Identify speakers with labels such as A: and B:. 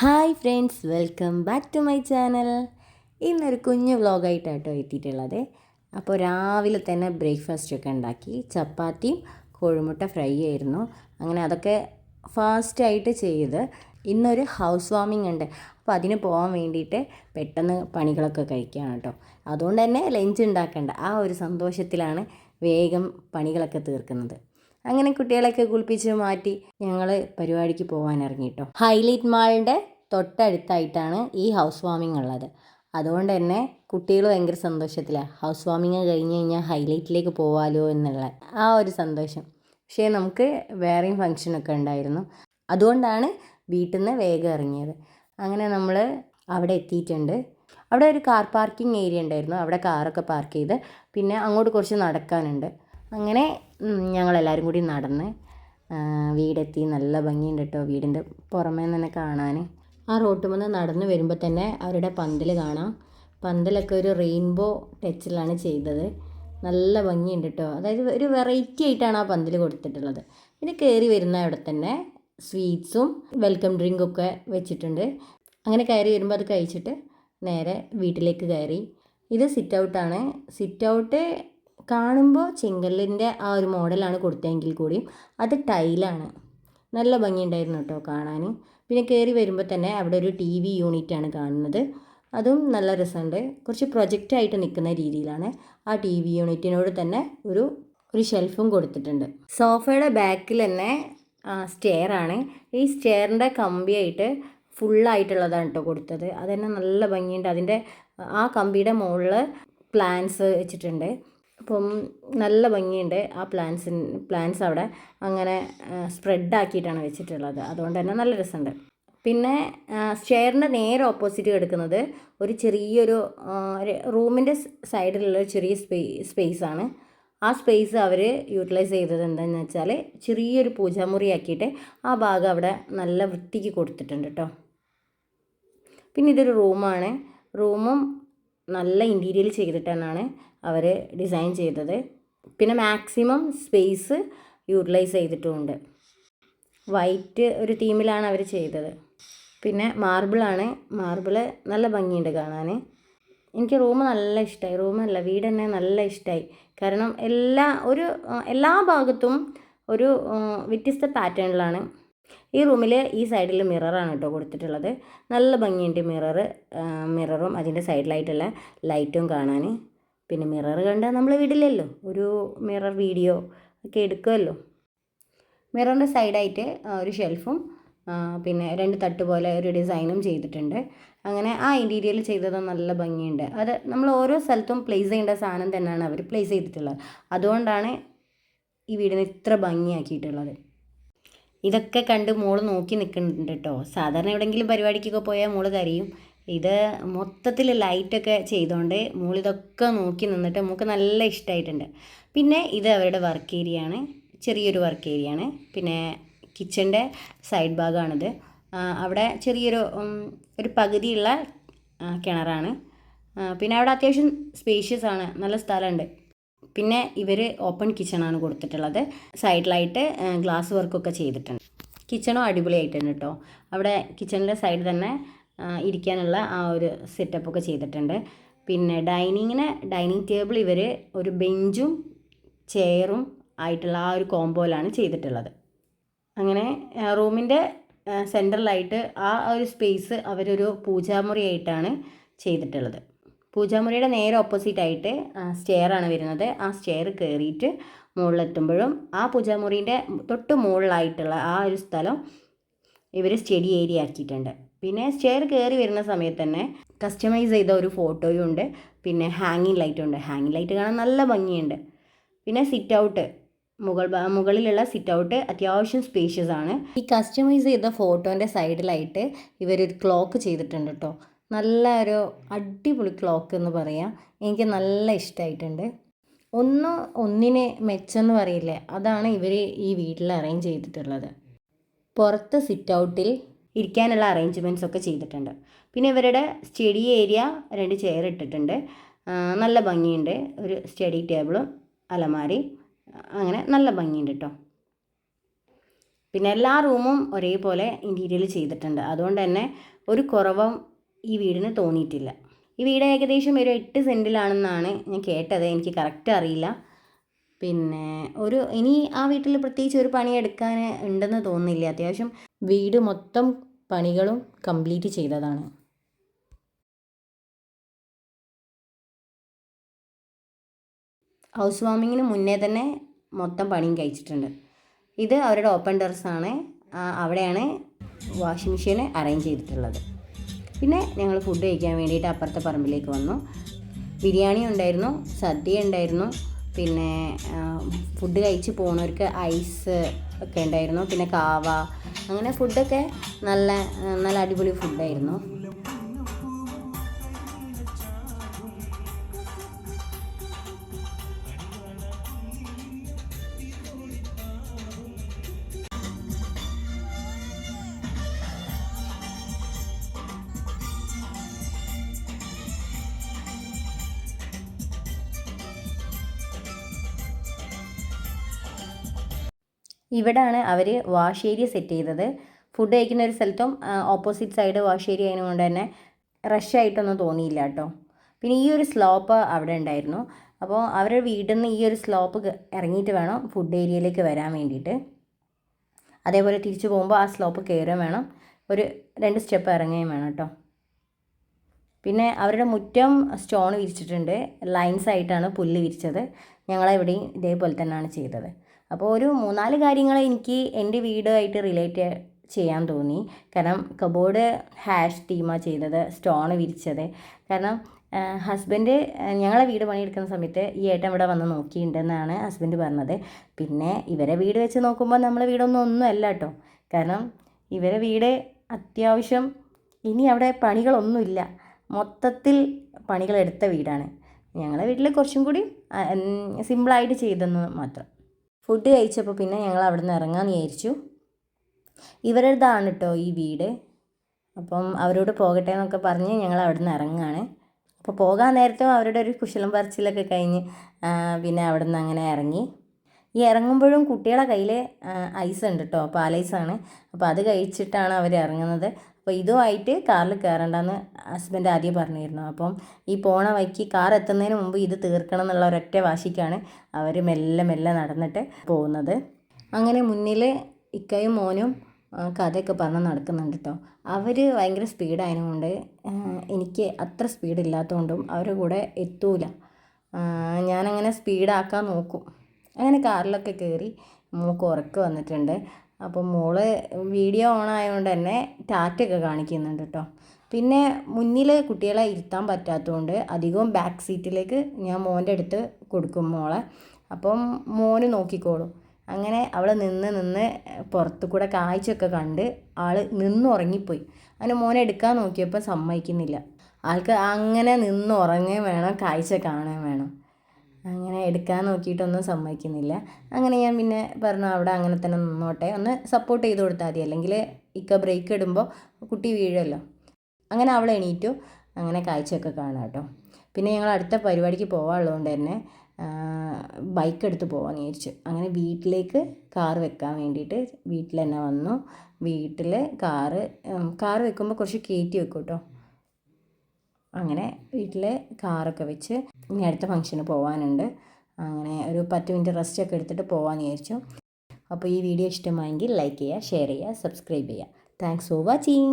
A: Hi friends welcome back to my channel. ഇന്നൊരു കുഞ്ഞു വ്ളോഗായിട്ടാട്ടോ എത്തിയിട്ടുള്ളത്. അപ്പോൾ രാവിലെ തന്നെ ബ്രേക്ക്ഫാസ്റ്റ് ഒക്കെ ഉണ്ടാക്കി. ചപ്പാത്തിയും കോഴിമുട്ട ഫ്രൈ ആയിരുന്നു. അങ്ങനെ അതൊക്കെ ഫാസ്റ്റായിട്ട് ചെയ്ത് ഇന്നൊരു ഹൗസ് വാമിംഗ് ഉണ്ട്. അപ്പോൾ അതിന് പോകാൻ വേണ്ടിയിട്ട് പെട്ടെന്ന് പണികളൊക്കെ കഴിക്കുകയാണ് കേട്ടോ. അതുകൊണ്ട് തന്നെ ലഞ്ച് ഉണ്ടാക്കേണ്ട. ആ ഒരു സന്തോഷത്തിലാണ് വേഗം പണികളൊക്കെ തീർക്കുന്നത്. അങ്ങനെ കുട്ടികളെയൊക്കെ കുളിപ്പിച്ച് മാറ്റി ഞങ്ങൾ പരിപാടിക്ക് പോകാൻ ഇറങ്ങി ഹൈലൈറ്റ് മാളിന്റെ തൊട്ടടുത്തായിട്ടാണ് ഈ ഹൗസ് വാമിംഗ് ഉള്ളത്. അതുകൊണ്ട് തന്നെ കുട്ടികൾ ഭയങ്കര സന്തോഷത്തിലാണ് ഹൗസ് വാമിങ് കഴിഞ്ഞ് കഴിഞ്ഞാൽ ഹൈലൈറ്റിലേക്ക് പോവാലോ എന്നുള്ള ആ ഒരു സന്തോഷം. പക്ഷേ നമുക്ക് വേറെയും ഫങ്ഷനൊക്കെ ഉണ്ടായിരുന്നു. അതുകൊണ്ടാണ് വീട്ടിൽ നിന്ന് വേഗം ഇറങ്ങിയത്. അങ്ങനെ നമ്മൾ അവിടെ എത്തിയിട്ടുണ്ട്. അവിടെ ഒരു കാർ പാർക്കിംഗ് ഏരിയ ഉണ്ടായിരുന്നു. അവിടെ കാറൊക്കെ പാർക്ക് ചെയ്ത് പിന്നെ അങ്ങോട്ട് കുറച്ച് നടക്കാനുണ്ട്. അങ്ങനെ ഞങ്ങളെല്ലാവരും കൂടി നടന്ന് വീടെത്തി. നല്ല ഭംഗിയുണ്ട് കേട്ടോ വീടിന്റെ പുറമേ തന്നെ കാണാൻ ആ റോട്ടിൽ നിന്ന് നടന്ന് വരുമ്പോൾ തന്നെ അവരുടെ പന്തൽ കാണാം. പന്തലൊക്കെ ഒരു റെയിൻബോ ടച്ചിലാണ് ചെയ്തത്. നല്ല ഭംഗിയുണ്ട് കേട്ടോ അതായത് ഒരു വെറൈറ്റി ആയിട്ടാണ് ആ പന്തൽ കൊടുത്തിട്ടുള്ളത്. പിന്നെ കയറി വരുന്ന അവിടെ തന്നെ സ്വീറ്റ്സും വെൽക്കം ഡ്രിങ്കൊക്കെ വെച്ചിട്ടുണ്ട്. അങ്ങനെ കയറി വരുമ്പോൾ അത് കഴിച്ചിട്ട് നേരെ വീട്ടിലേക്ക് കയറി. ഇത് സിറ്റ് ഔട്ടാണ്. സിറ്റ് ഔട്ട് കാണുമ്പോൾ ചെങ്കല്ലിന്റെ ആ ഒരു മോഡലാണ് കൊടുത്തതെങ്കിൽ കൂടിയും അത് ടൈലാണ്. നല്ല ഭംഗിയുണ്ടായിരുന്നു കേട്ടോ കാണാൻ പിന്നെ കയറി വരുമ്പോൾ തന്നെ അവിടെ ഒരു ടി വി യൂണിറ്റാണ് കാണുന്നത്. അതും നല്ല രസമുണ്ട്. കുറച്ച് പ്രൊജക്റ്റായിട്ട് നിൽക്കുന്ന രീതിയിലാണ് ആ ടി വി യൂണിറ്റിനോട് തന്നെ ഒരു ഒരു ഷെൽഫും കൊടുത്തിട്ടുണ്ട്. സോഫയുടെ ബാക്കിൽ തന്നെ സ്റ്റെയർ ആണ് ഈ സ്റ്റെയറിന്റെ കമ്പിയായിട്ട് ഫുള്ളായിട്ടുള്ളതാണ് കേട്ടോ കൊടുത്തത്. അത് നല്ല ഭംഗിയുണ്ട്. അതിന്റെ ആ കമ്പിയുടെ മുകളിൽ പ്ലാൻസ് വെച്ചിട്ടുണ്ട്. അപ്പം നല്ല ഭംഗിയുണ്ട് ആ പ്ലാന്റ്സിൻ പ്ലാന്റ്സ് അവിടെ. അങ്ങനെ സ്പ്രെഡാക്കിയിട്ടാണ് വെച്ചിട്ടുള്ളത്. അതുകൊണ്ട് തന്നെ നല്ല രസമുണ്ട്. പിന്നെ സ്റ്റെയറിന്റെ നേരെ ഓപ്പോസിറ്റ് കിടക്കുന്നത് ഒരു ചെറിയൊരു റൂമിന്റെ സൈഡിലുള്ള ഒരു ചെറിയ സ്പേ സ്പേസാണ് ആ സ്പേസ് അവർ യൂട്ടിലൈസ് ചെയ്തത് എന്താണെന്ന് വെച്ചാൽ ചെറിയൊരു പൂജാമുറി ആക്കിയിട്ട് ആ ഭാഗം അവിടെ നല്ല വൃത്തിക്ക് കൊടുത്തിട്ടുണ്ട് കേട്ടോ പിന്നെ ഇതൊരു റൂമാണ് റൂമും നല്ല ഇന്റീരിയൽ ചെയ്തിട്ടാണ് അവർ ഡിസൈൻ ചെയ്തത്. പിന്നെ മാക്സിമം സ്പേസ് യൂട്ടിലൈസ് ചെയ്തിട്ടുമുണ്ട് വൈറ്റ് ഒരു തീമിലാണ് അവർ ചെയ്തത്. പിന്നെ മാർബിളാണ് മാർബിൾ നല്ല ഭംഗിയുണ്ട് കാണാൻ എനിക്ക് റൂം നല്ല ഇഷ്ടമായി റൂമല്ല വീട് തന്നെ നല്ല ഇഷ്ടമായി കാരണം എല്ലാ ഒരു എല്ലാ ഭാഗത്തും ഒരു വ്യത്യസ്ത പാറ്റേണിലാണ് ഈ റൂമിൽ ഈ സൈഡിൽ മിററാണ് കേട്ടോ കൊടുത്തിട്ടുള്ളത്. നല്ല ഭംഗിയുണ്ട് മിറർ മിററും അതിന്റെ സൈഡിലായിട്ടുള്ള ലൈറ്റും കാണാൻ. പിന്നെ മിറർ കണ്ടാൽ നമ്മൾ വിടില്ലല്ലോ. ഒരു മിറർ വീഡിയോ ഒക്കെ എടുക്കുമല്ലോ. മിററിന്റെ സൈഡായിട്ട് ഒരു ഷെൽഫും പിന്നെ രണ്ട് തട്ട് പോലെ ഒരു ഡിസൈനും ചെയ്തിട്ടുണ്ട്. അങ്ങനെ ആ ഇന്റീരിയൽ ചെയ്തത് നല്ല ഭംഗിയുണ്ട്. അത് നമ്മൾ ഓരോ സ്ഥലത്തും പ്ലേസ് ചെയ്യേണ്ട സാധനം തന്നെയാണ് അവർ പ്ലേസ് ചെയ്തിട്ടുള്ളത്. അതുകൊണ്ടാണ് ഈ വീടിനെ ഇത്ര ഭംഗിയാക്കിയിട്ടുള്ളത്. ഇതൊക്കെ കണ്ട് മോൾ നോക്കി നിൽക്കുന്നുണ്ട് കേട്ടോ സാധാരണ എവിടെയെങ്കിലും പരിപാടിക്കൊക്കെ പോയാൽ മോൾ കരയും. ഇത് മൊത്തത്തിൽ ലൈറ്റൊക്കെ ചെയ്തുകൊണ്ട് മോളിതൊക്കെ നോക്കി നിന്നിട്ട് നമുക്ക് നല്ല ഇഷ്ടമായിട്ടുണ്ട് പിന്നെ ഇത് അവരുടെ വർക്ക് ഏരിയ ആണ്. ചെറിയൊരു വർക്ക് ഏരിയ ആണ്. പിന്നെ കിച്ചന്റെ സൈഡ് ഭാഗമാണിത്. അവിടെ ചെറിയൊരു ഒരു പകുതിയുള്ള കിണറാണ്. പിന്നെ അവിടെ അത്യാവശ്യം സ്പേഷ്യസ് ആണ്. നല്ല സ്ഥലമുണ്ട്. പിന്നെ ഇവർ ഓപ്പൺ കിച്ചണാണ് കൊടുത്തിട്ടുള്ളത്. സൈഡിലായിട്ട് ഗ്ലാസ് വർക്കൊക്കെ ചെയ്തിട്ടുണ്ട്. കിച്ചണും അടിപൊളിയായിട്ടുണ്ട് കേട്ടോ അവിടെ കിച്ചണിന്റെ സൈഡ് തന്നെ ഇരിക്കാനുള്ള ആ ഒരു സെറ്റപ്പൊക്കെ ചെയ്തിട്ടുണ്ട്. പിന്നെ ഡൈനിങ്ങിന് ഡൈനിങ് ടേബിൾ ഇവർ ഒരു ബെഞ്ചും ചെയറും ആയിട്ടുള്ള ആ ഒരു കോമ്പോയിലാണ് ചെയ്തിട്ടുള്ളത്. അങ്ങനെ റൂമിന്റെ സെന്ററിലായിട്ട് ആ ഒരു സ്പേസ് അവരൊരു പൂജാമുറിയായിട്ടാണ് ചെയ്തിട്ടുള്ളത്. പൂജാമുറിയുടെ നേരെ ഓപ്പോസിറ്റ് ആയിട്ട് സ്റ്റെയർ ആണ് വരുന്നത്. ആ സ്റ്റെയർ കയറിയിട്ട് മുകളിലെത്തുമ്പോഴും ആ പൂജാമുറീന്റെ തൊട്ട് മുകളിലായിട്ടുള്ള ആ ഒരു സ്ഥലം ഇവർ സ്റ്റഡി ഏരിയ ആക്കിയിട്ടുണ്ട്. പിന്നെ സ്റ്റെയർ കയറി വരുന്ന സമയത്ത് തന്നെ കസ്റ്റമൈസ് ചെയ്ത ഒരു ഫോട്ടോയും ഉണ്ട്. പിന്നെ ഹാങ്ങിങ് ലൈറ്റും ഉണ്ട്. ഹാങ്ങിങ് ലൈറ്റ് കാണാൻ നല്ല ഭംഗിയുണ്ട്. പിന്നെ സിറ്റ് ഔട്ട് മുകൾ മുകളിലുള്ള സിറ്റ് ഔട്ട് അത്യാവശ്യം സ്പേഷ്യസ് ആണ്. ഈ കസ്റ്റമൈസ് ചെയ്ത ഫോട്ടോന്റെ സൈഡിലായിട്ട് ഇവരൊരു ക്ലോക്ക് ചെയ്തിട്ടുണ്ട് കേട്ടോ നല്ല ഒരു അടിപൊളി ക്ലോക്ക് എന്ന് പറയാം. എനിക്ക് നല്ല ഇഷ്ടമായിട്ടുണ്ട് ഒന്ന് ഒന്നിന് മെച്ചെന്ന് പറയില്ലേ അതാണ് ഇവർ ഈ വീട്ടിൽ അറേഞ്ച് ചെയ്തിട്ടുള്ളത്. പുറത്ത് സിറ്റ് ഔട്ടിൽ ഇരിക്കാനുള്ള അറേഞ്ച്മെന്റ്സ് ഒക്കെ ചെയ്തിട്ടുണ്ട്. പിന്നെ ഇവരുടെ സ്റ്റഡി ഏരിയ രണ്ട് ചെയർ ഇട്ടിട്ടുണ്ട്. നല്ല ഭംഗിയുണ്ട്. ഒരു സ്റ്റഡി ടേബിളും അലമാരി അങ്ങനെ നല്ല ഭംഗിയുണ്ട് കേട്ടോ പിന്നെ എല്ലാ റൂമും ഒരേപോലെ ഇന്റീരിയൽ ചെയ്തിട്ടുണ്ട്. അതുകൊണ്ട് തന്നെ ഒരു കുറവും ഈ വീടിന് തോന്നിയിട്ടില്ല. ഈ വീട് ഏകദേശം ഒരു എട്ട് സെന്റിലാണെന്നാണ് ഞാൻ കേട്ടത്. എനിക്ക് കറക്റ്റ് അറിയില്ല. പിന്നെ ഒരു ഇനി ആ വീട്ടിൽ പ്രത്യേകിച്ച് ഒരു പണി എടുക്കാൻ ഉണ്ടെന്ന് തോന്നുന്നില്ല. അത്യാവശ്യം വീട് മൊത്തം പണികളും കംപ്ലീറ്റ് ചെയ്തതാണ്. ഹൗസ് വാമിങ്ങിന് മുന്നേ തന്നെ മൊത്തം പണിയും കഴിച്ചിട്ടുണ്ട്. ഇത് അവരുടെ ഓപ്പൺ ടെറസാണ് അവിടെയാണ് വാഷിംഗ് മെഷീൻ അറേഞ്ച് ചെയ്തിട്ടുള്ളത്. പിന്നെ ഞങ്ങൾ ഫുഡ് കഴിക്കാൻ വേണ്ടിയിട്ട് അപ്പുറത്തെ പറമ്പിലേക്ക് വന്നു. ബിരിയാണി ഉണ്ടായിരുന്നു സദ്യ ഉണ്ടായിരുന്നു പിന്നെ ഫുഡ് കഴിച്ച് പോണവർക്ക് ഐസ് ഒക്കെ ഉണ്ടായിരുന്നു പിന്നെ കാവ അങ്ങനെ ഫുഡൊക്കെ നല്ല നല്ല അടിപൊളി ഫുഡായിരുന്നു ഇവിടാണ് അവർ വാഷ് ഏരിയ സെറ്റ് ചെയ്തത്. ഫുഡ് കഴിക്കുന്ന ഒരു സ്ഥലത്തും ഓപ്പോസിറ്റ് സൈഡ് വാഷ് ഏരിയ ആയതുകൊണ്ട് തന്നെ റഷ് ആയിട്ടൊന്നും തോന്നിയില്ല കേട്ടോ. പിന്നെ ഈ ഒരു സ്ലോപ്പ് അവിടെ ഉണ്ടായിരുന്നു. അപ്പോൾ അവരുടെ വീട്ടിൽ നിന്ന് ഈ ഒരു സ്ലോപ്പ് ഇറങ്ങിയിട്ട് വേണം ഫുഡ് ഏരിയയിലേക്ക് വരാൻ വേണ്ടിയിട്ട്. അതേപോലെ തിരിച്ചു പോകുമ്പോൾ ആ സ്ലോപ്പ് കയറുകയും വേണം. ഒരു രണ്ട് സ്റ്റെപ്പ് ഇറങ്ങുകയും വേണം കേട്ടോ. പിന്നെ അവരുടെ മുറ്റം സ്റ്റോൺ വിരിച്ചിട്ടുണ്ട്. ലൈൻസ് ആയിട്ടാണ് പുല്ല് വിരിച്ചത്. ഞങ്ങളെവിടെയും ഇതേപോലെ തന്നെയാണ് ചെയ്തത്. അപ്പോൾ ഒരു മൂന്നാൽ കാര്യങ്ങൾ എനിക്ക് എന്റെ വീടുമായിട്ട് റിലേറ്റ് ചെയ്യാൻ തോന്നി. കാരണം കബോർഡ് ഹാഷ് തീമാണ് ചെയ്തത് സ്റ്റോൺ വിരിച്ചത്. കാരണം ഹസ്ബൻഡ് ഞങ്ങളെ വീട് പണിയെടുക്കുന്ന സമയത്ത് ഈ ഏട്ടൻ ഇവിടെ വന്ന് നോക്കിയിട്ടുണ്ടെന്നാണ് ഹസ്ബൻഡ് പറഞ്ഞത്. പിന്നെ ഇവരെ വീട് വെച്ച് നോക്കുമ്പോൾ നമ്മളെ വീടൊന്നും ഒന്നുമല്ല കേട്ടോ. കാരണം ഇവരെ വീട് അത്യാവശ്യം ഇനി അവിടെ പണികളൊന്നുമില്ല മൊത്തത്തിൽ പണികളെടുത്ത വീടാണ്. ഞങ്ങളെ വീട്ടിൽ കുറച്ചും കൂടി സിമ്പിളായിട്ട് ചെയ്തെന്ന് മാത്രം. ഫുഡ് കഴിച്ചപ്പോൾ പിന്നെ ഞങ്ങൾ അവിടെ നിന്ന് ഇറങ്ങാമെന്ന് വിചാരിച്ചു. ഇവരുടേതാണ് കേട്ടോ ഈ വീട്. അപ്പം അവരോട് പോകട്ടെ എന്നൊക്കെ പറഞ്ഞ് ഞങ്ങൾ അവിടെ നിന്ന് ഇറങ്ങുകയാണ് അപ്പോൾ പോകാൻ നേരത്തും അവരുടെ ഒരു കുശലം പറിച്ചിലൊക്കെ കഴിഞ്ഞ് പിന്നെ അവിടെ നിന്ന് അങ്ങനെ ഇറങ്ങി. ഈ ഇറങ്ങുമ്പോഴും കുട്ടികളെ കയ്യിൽ ഐസ് ഉണ്ട് കേട്ടോ പാലൈസാണ് അപ്പോൾ അത് കഴിച്ചിട്ടാണ് അവർ ഇറങ്ങുന്നത്. അപ്പോൾ ഇതുമായിട്ട് കാറിൽ കയറണ്ടെന്ന് ഹസ്ബൻഡ് ആദ്യം പറഞ്ഞിരുന്നു. അപ്പം ഈ പോണ വഴിക്ക് കാർ എത്തുന്നതിന് മുമ്പ് ഇത് തീർക്കണം എന്നുള്ള ഒരൊറ്റ വാശിക്കാണ് അവർ മെല്ലെ മെല്ലെ നടന്നിട്ട് പോകുന്നത്. അങ്ങനെ മുന്നിൽ ഇക്കയും മോനും കഥയൊക്കെ പറഞ്ഞ് നടക്കുന്നുണ്ട് കേട്ടോ അവർ ഭയങ്കര സ്പീഡായതുകൊണ്ട് എനിക്ക് അത്ര സ്പീഡ് ഇല്ലാത്തതുകൊണ്ടും അവരുടെ കൂടെ എത്തൂല. ഞാനങ്ങനെ സ്പീഡാക്കാൻ നോക്കും. അങ്ങനെ കാറിലൊക്കെ കയറി മൂക്ക് ഉറക്കം വന്നിട്ടുണ്ട്. അപ്പം മോൾ വീഡിയോ ഓൺ ആയതുകൊണ്ട് തന്നെ ടാറ്റൊക്കെ കാണിക്കുന്നുണ്ട് കേട്ടോ പിന്നെ മുന്നിൽ കുട്ടികളെ ഇരുത്താൻ പറ്റാത്തതുകൊണ്ട് അധികവും ബാക്ക് സീറ്റിലേക്ക് ഞാൻ മോന്റെ അടുത്ത് കൊടുക്കും മോളെ. അപ്പം മോന് നോക്കിക്കോളും. അങ്ങനെ അവൾ നിന്ന് നിന്ന് പുറത്തു കൂടെ കാഴ്ചയൊക്കെ കണ്ട് ആൾ നിന്ന് ഉറങ്ങിപ്പോയി അങ്ങനെ മോനെ എടുക്കാൻ നോക്കിയപ്പോൾ സമ്മതിക്കുന്നില്ല. ആൾക്ക് അങ്ങനെ നിന്ന് ഉറങ്ങുകയും വേണം കാഴ്ച കാണുകയും വേണം. അങ്ങനെ എടുക്കാൻ നോക്കിയിട്ടൊന്നും സമ്മതിക്കുന്നില്ല. അങ്ങനെ ഞാൻ പിന്നെ പറഞ്ഞു അവിടെ അങ്ങനെ തന്നെ നിന്നോട്ടെ. ഒന്ന് സപ്പോർട്ട് ചെയ്ത് കൊടുത്താൽ മതി. അല്ലെങ്കിൽ ഇക്ക ബ്രേക്ക് ഇടുമ്പോൾ കുട്ടി വീഴുമല്ലോ അങ്ങനെ അവൾ എണീറ്റു. അങ്ങനെ കാഴ്ചയൊക്കെ കാണാം കേട്ടോ. പിന്നെ ഞങ്ങൾ അടുത്ത പരിപാടിക്ക് പോകാനുള്ളതുകൊണ്ട് തന്നെ ബൈക്ക് എടുത്ത് പോകാമെന്ന് വിചാരിച്ചു. അങ്ങനെ വീട്ടിലേക്ക് കാർ വെക്കാൻ വേണ്ടിയിട്ട് വീട്ടിൽ തന്നെ വന്നു. വീട്ടിൽ കാറ് കാർ വെക്കുമ്പോൾ കുറച്ച് കയറ്റി വെക്കും കേട്ടോ. അങ്ങനെ വീട്ടിൽ കാറൊക്കെ വെച്ച് ഇനി അടുത്ത ഫംഗ്ഷന് പോകാനുണ്ട് അങ്ങനെ ഒരു പത്ത് മിനിറ്റ് റെസ്റ്റ് ഒക്കെ എടുത്തിട്ട് പോകാമെന്ന് വിചാരിച്ചു. അപ്പോൾ ഈ വീഡിയോ ഇഷ്ടമായെങ്കിൽ ലൈക്ക് ചെയ്യുക ഷെയർ ചെയ്യുക സബ്സ്ക്രൈബ് ചെയ്യുക. Thanks for watching